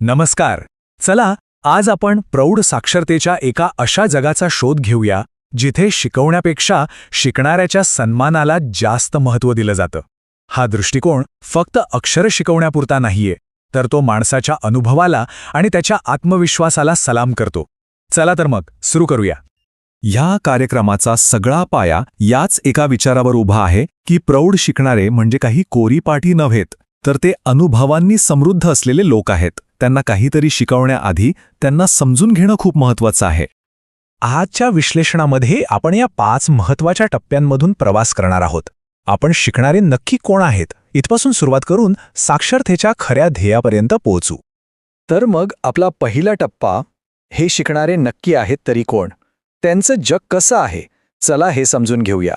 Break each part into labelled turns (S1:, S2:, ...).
S1: नमस्कार. चला आज आपण प्रौढ साक्षरतेच्या एका अशा जगाचा शोध घेऊया जिथे शिकवण्यापेक्षा शिकणाऱ्याच्या सन्मानाला जास्त महत्त्व दिलं जातं. हा दृष्टिकोन फक्त अक्षर शिकवण्यापुरता नाहीये तर तो माणसाच्या अनुभवाला आणि त्याच्या आत्मविश्वासाला सलाम करतो. चला तर मग सुरू करूया.
S2: ह्या कार्यक्रमाचा सगळा पाया याच एका विचारावर उभा आहे की प्रौढ शिकणारे म्हणजे काही कोरीपाठी नव्हेत तर ते अनुभवांनी समृद्ध असलेले लोक आहेत. त्यांना काहीतरी शिकवण्याआधी त्यांना समजून घेणं खूप महत्वाचं आहे.
S1: आजच्या विश्लेषणामध्ये आपण या पाच महत्त्वाच्या टप्प्यांमधून प्रवास करणार आहोत. आपण शिकणारे नक्की कोण आहेत इथपासून सुरुवात करून साक्षरतेच्या खऱ्या ध्येयापर्यंत पोहोचू.
S3: तर मग आपला पहिला टप्पा हे शिकणारे नक्की आहेत तरी कोण? त्यांचं जग कसं आहे? चला हे समजून घेऊया.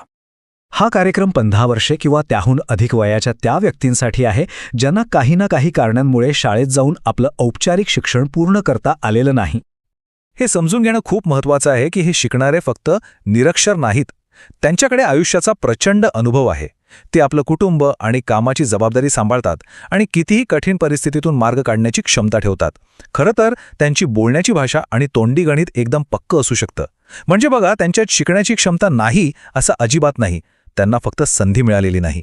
S1: हा कार्यक्रम पंधरा वर्षे किंवा त्याहून अधिक वयाच्या त्या व्यक्तींसाठी आहे ज्यांना काही ना काही कारणांमुळे शाळेत जाऊन आपलं औपचारिक शिक्षण पूर्ण करता आलेलं नाही.
S2: हे समजून घेणं खूप महत्वाचं आहे की हे शिकणारे फक्त निरक्षर नाहीत. त्यांच्याकडे आयुष्याचा प्रचंड अनुभव आहे. ते आपलं कुटुंब आणि कामाची जबाबदारी सांभाळतात आणि कितीही कठीण परिस्थितीतून मार्ग काढण्याची क्षमता ठेवतात. खरं तर त्यांची बोलण्याची भाषा आणि तोंडी गणित एकदम पक्क असू शकतं. म्हणजे बघा त्यांच्यात शिकण्याची क्षमता नाही असं अजिबात नाही. त्यांना फक्त संधी मिळालेली नाही.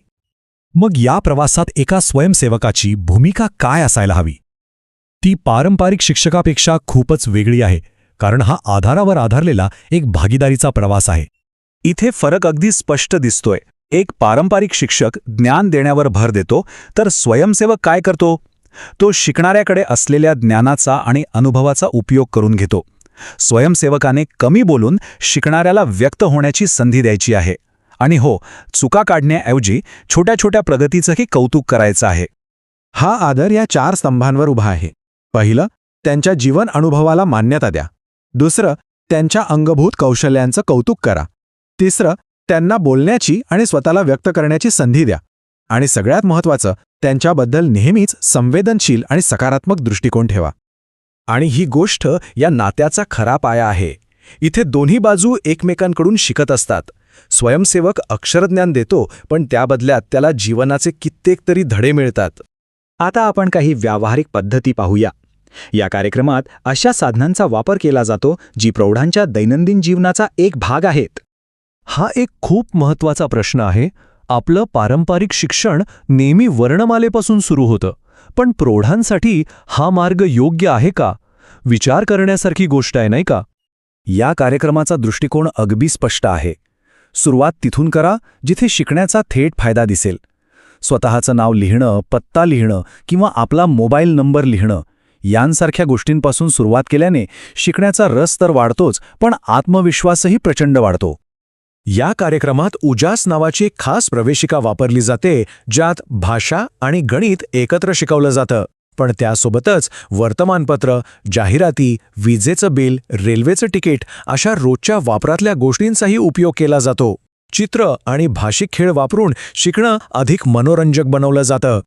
S1: मग या प्रवासात एका स्वयंसेवकाची भूमिका काय असायला हवी? ती पारंपरिक शिक्षकापेक्षा खूपच वेगळी आहे कारण हा आधारावर आधारलेला एक भागीदारीचा प्रवास आहे.
S2: इथे फरक अगदी स्पष्ट दिसतोय. एक पारंपरिक शिक्षक ज्ञान देण्यावर भर देतो तर स्वयंसेवक काय करतो? तो शिकणाऱ्याकडे असलेल्या ज्ञानाचा आणि अनुभवाचा उपयोग करून घेतो. स्वयंसेवकाने कमी बोलून शिकणाऱ्याला व्यक्त होण्याची संधी द्यायची आहे. आणि हो चुका काढण्याऐवजी छोट्या छोट्या प्रगतीचंही कौतुक करायचं आहे.
S3: हा आदर या चार स्तंभांवर उभा आहे. पहिलं त्यांच्या जीवन अनुभवाला मान्यता द्या. दुसरं त्यांच्या अंगभूत कौशल्यांचं कौतुक करा. तिसरं त्यांना बोलण्याची आणि स्वतःला व्यक्त करण्याची संधी द्या. आणि सगळ्यात महत्त्वाचं त्यांच्याबद्दल नेहमीच संवेदनशील आणि सकारात्मक दृष्टिकोन ठेवा.
S1: आणि ही गोष्ट या नात्याचा खरा पाया आहे. इथे दोन्ही बाजू एकमेकांकडून शिकत असतात. स्वयंसेवक अक्षरज्ञान देतो पण त्या बदल्यात त्याला जीवनाचे कित्येक तरी धडे मिळतात. आता आपण काही व्यावहारिक पद्धती पाहूया. या कार्यक्रमात अशा साधनांचा वापर केला जातो जी प्रौढांच्या दैनंदिन जीवनाचा एक भाग आहेत.
S2: हा एक खूप महत्त्वाचा प्रश्न आहे. आपलं पारंपरिक शिक्षण नेहमी वर्णमालेपासून सुरू होतं पण प्रौढांसाठी हा मार्ग योग्य आहे का? विचार करण्यासारखी गोष्ट आहे नाही का? या कार्यक्रमाचा दृष्टिकोन अगदी स्पष्ट आहे. सुरुवात तिथून करा जिथे शिकण्याचा थेट फायदा दिसेल. स्वतःचं नाव लिहिणं पत्ता लिहिणं किंवा आपला मोबाईल नंबर लिहिणं यांसारख्या गोष्टींपासून सुरुवात केल्याने शिकण्याचा रस तर वाढतोच पण आत्मविश्वासही प्रचंड वाढतो.
S1: या कार्यक्रमात उजास नावाची खास प्रवेशिका वापरली जाते ज्यात भाषा आणि गणित एकत्र शिकवलं जातं. पण त्यासोबतच वर्तमानपत्र जाहिराती विजेचं बिल रेल्वेचं तिकीट अशा रोजच्या वापरातल्या गोष्टींचाही उपयोग केला जातो. चित्र आणि भाषिक खेळ वापरून शिकणं अधिक मनोरंजक बनवलं जातं.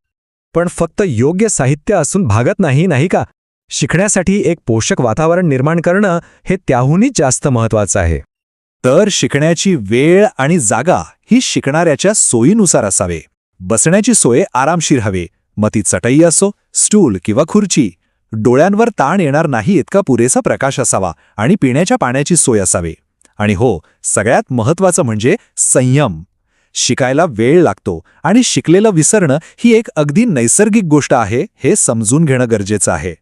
S1: पण फक्त योग्य साहित्य असून भागत नाही नाही का? शिकण्यासाठी एक पोषक वातावरण निर्माण करणं हे त्याहूनही जास्त महत्वाचं आहे.
S2: तर शिकण्याची वेळ आणि जागा ही शिकणाऱ्याच्या सोयीनुसार असावे. बसण्याची सोय आरामशीर हवे. मग ती चटई असो स्टूल किंवा खुर्ची. डोळ्यांवर ताण येणार नाही इतका पुरेसा प्रकाश असावा आणि पिण्याच्या पाण्याची सोय असावी. आणि हो सगळ्यात महत्वाचं म्हणजे संयम. शिकायला वेळ लागतो आणि शिकलेलं विसरणं ही एक अगदी नैसर्गिक गोष्ट आहे हे समजून घेणं गरजेचं आहे.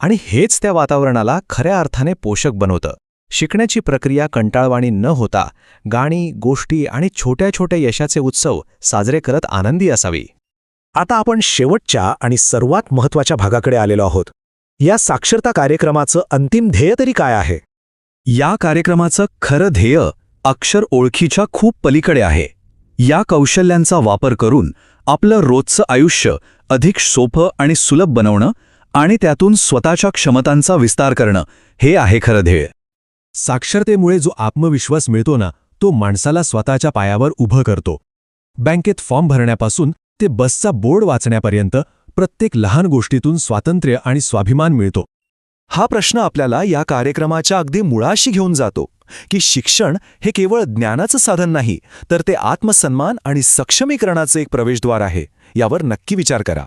S1: आणि हेच त्या वातावरणाला खऱ्या अर्थाने पोषक बनवतं. शिकण्याची प्रक्रिया कंटाळवाणी न होता गाणी गोष्टी आणि छोट्या छोट्या यशाचे उत्सव साजरे करत आनंदी असावी. आता आपण शेवटच्या आणि सर्वात महत्त्वाच्या भागाकडे आलेलो आहोत. या साक्षरता कार्यक्रमाचं अंतिम ध्येय तरी काय आहे?
S2: या कार्यक्रमाचं खरं ध्येय अक्षर ओळखीच्या खूप पलीकडे आहे. या कौशल्यांचा वापर करून आपलं रोजचं आयुष्य अधिक सोपं आणि सुलभ बनवणं आणि त्यातून स्वतःच्या क्षमतांचा विस्तार करणं हे आहे खरं ध्येय.
S1: साक्षरतेमुळे जो आत्मविश्वास मिळतो ना तो माणसाला स्वतःच्या पायावर उभं करतो. बँकेत फॉर्म भरण्यापासून ते बसचा बोर्ड वाचण्यापर्यंत प्रत्येक लहान गोष्टीतून स्वातंत्र्य आणि स्वाभिमान मिळतो.
S2: हा प्रश्न आपल्याला या कार्यक्रमाच्या अगदी मुळाशी घेऊन जातो की शिक्षण हे केवळ ज्ञानाचं साधन नाही तर ते आत्मसन्मान आणि सक्षमीकरणाचं एक प्रवेशद्वार आहे यावर नक्की विचार करा.